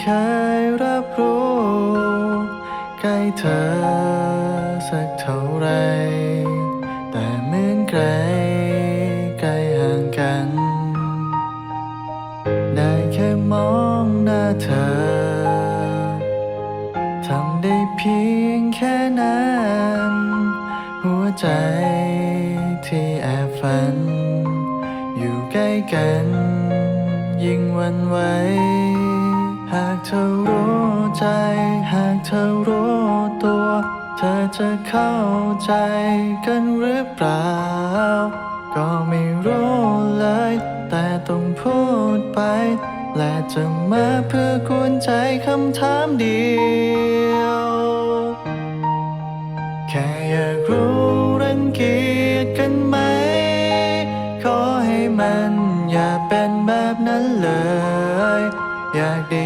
เคยรับรู้ใกล้เธอสักเท่าไร แต่เหมือนไกลไกลห่างกัน ได้แค่มองหน้าเธอ ทำได้เพียงแค่นั้น หัวใจที่แอบฝัน อยู่ใกล้กัน ยิ่งวันไหว หากเธอรู้ใจ หากเธอรู้ตัว เธอจะเข้าใจกันหรือเปล่า ก็ไม่รู้เลย แต่ต้องพูดไป และจะมาเพื่อกวนใจคำถามเดียว แค่อยากรู้รังเกียจกันไหม ขอให้มันอย่าเป็นแบบนั้นเลย อยากได้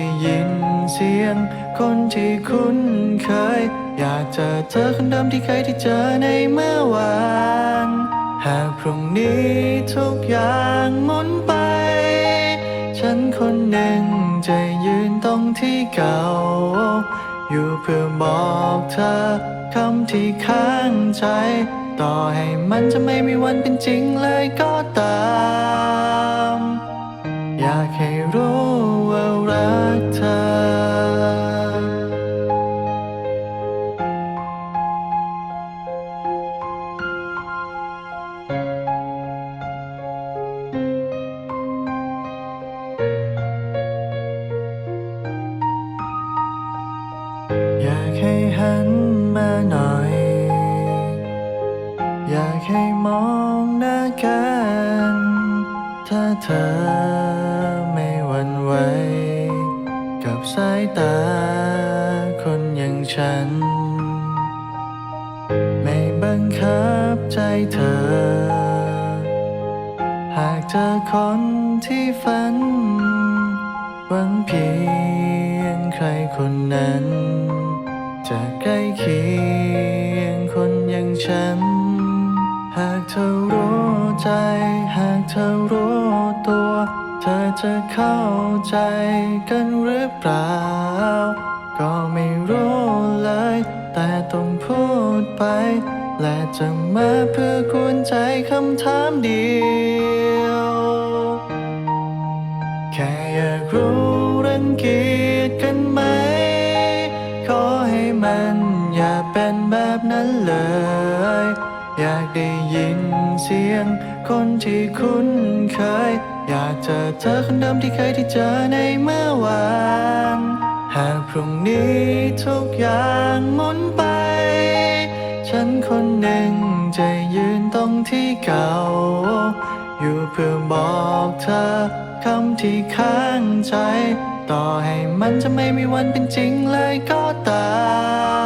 คนที่คุ้นเคย อยากเจอเธอคนเดิมที่เคยที่เจอในเมื่อวานหากพรุ่งนี้ทุกอย่างหมุนไป ฉันคนหนึ่งจะยืนตรงที่เก่า อยู่เพื่อบอกเธอคำที่ค้างใจ ต่อให้มันจะไม่มีวันเป็นจริงเลยก็ตาม อไม่หวั่นไหวกับสายตาคนอย่างฉัน ไม่บังคับใจเธอ หากเธอคนที่ฝัน หวังเพียงใครคนนั้น จะใกล้เคียงคนอย่างฉัน หากเธอรู้ใจ หากเธอรู้ จะเข้าใจกันหรือเปล่า ก็ไม่รู้เลย แต่ต้องพูดไป และจะมาเพื่อกวนใจคำถามเดียว แค่อยากรู้รังเกียจกันไหม ขอให้มันอย่าเป็นแบบนั้นเลย อยากได้ยินเสียง คนที่คุ้นเคย อยากเจอเธอคนเดิมที่เคยที่เจอในเมื่อวาน หากพรุ่งนี้ทุกอย่างหมุนไป ฉันคนหนึ่งจะยืนตรงที่เก่า อยู่เพื่อบอกเธอคำที่ค้างใจ ต่อให้มันจะไม่มีวันเป็นจริงเลยก็ตาม